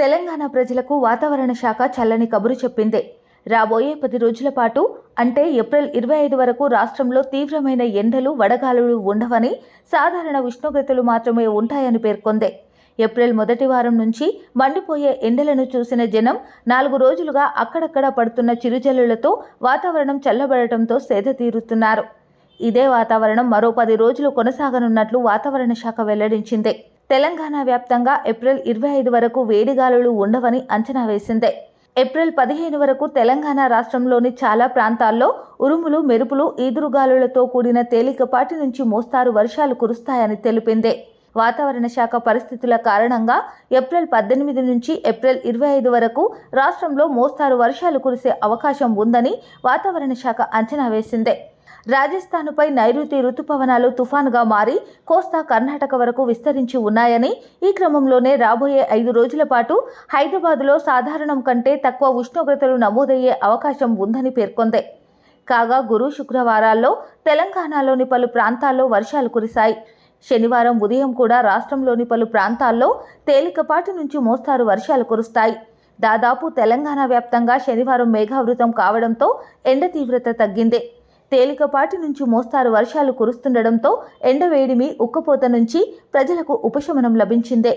తెలంగాణ ప్రజలకు వాతావరణ శాఖ చల్లని కబురు చెప్పింది. రాబోయే పది రోజుల పాటు అంటే ఏప్రిల్ ఇరవై ఐదు వరకు రాష్ట్రంలో తీవ్రమైన ఎండలు వడగాలులు ఉండవని సాధారణ ఉష్ణోగ్రతలు మాత్రమే ఉంటాయని పేర్కొంది. ఏప్రిల్ మొదటి వారం నుంచి మండిపోయే ఎండలను చూసిన జనం నాలుగు రోజులుగా అక్కడక్కడ పడుతున్న చిరుజల్లులతో వాతావరణం చల్లబడటంతో సేద తీరుతున్నారు. ఇదే వాతావరణం మరో పది రోజులు కొనసాగనున్నట్లు వాతావరణ శాఖ వెల్లడించింది. తెలంగాణ వ్యాప్తంగా ఏప్రిల్ ఇరవై ఐదు వరకు వేడిగాలులు ఉండవని అంచనా వేసింది. ఏప్రిల్ పదిహేను వరకు తెలంగాణ రాష్ట్రంలోని చాలా ప్రాంతాల్లో ఉరుములు మెరుపులు ఈదురుగాలులతో కూడిన తేలికపాటి నుంచి మోస్తారు వర్షాలు కురుస్తాయని తెలిపిందే. వాతావరణ శాఖ పరిస్థితుల కారణంగా ఏప్రిల్ పద్దెనిమిది నుంచి ఏప్రిల్ ఇరవై ఐదు వరకు రాష్ట్రంలో మోస్తారు వర్షాలు కురిసే అవకాశం ఉందని వాతావరణ శాఖ అంచనా వేసింది. రాజస్థాన్పై నైరుతి రుతుపవనాలు తుఫానుగా మారి కోస్తా కర్ణాటక వరకు విస్తరించి ఉన్నాయని ఈ క్రమంలోనే రాబోయే ఐదు రోజుల పాటు హైదరాబాదులో సాధారణం కంటే తక్కువ ఉష్ణోగ్రతలు నమోదయ్యే అవకాశం ఉందని పేర్కొంది. కాగా గురు శుక్రవారాల్లో తెలంగాణలోని పలు ప్రాంతాల్లో వర్షాలు కురిశాయి. శనివారం ఉదయం కూడా రాష్ట్రంలోని పలు ప్రాంతాల్లో తేలికపాటి నుంచి మోస్తారు వర్షాలు కురుస్తాయి. దాదాపు తెలంగాణ వ్యాప్తంగా శనివారం మేఘావృతం కావడంతో ఎండ తీవ్రత తగ్గింది. తేలికపాటి నుంచి మోస్తారు వర్షాలు కురుస్తుండడంతో ఎండవేడిమి ఉక్కపోత నుంచి ప్రజలకు ఉపశమనం లభించింది.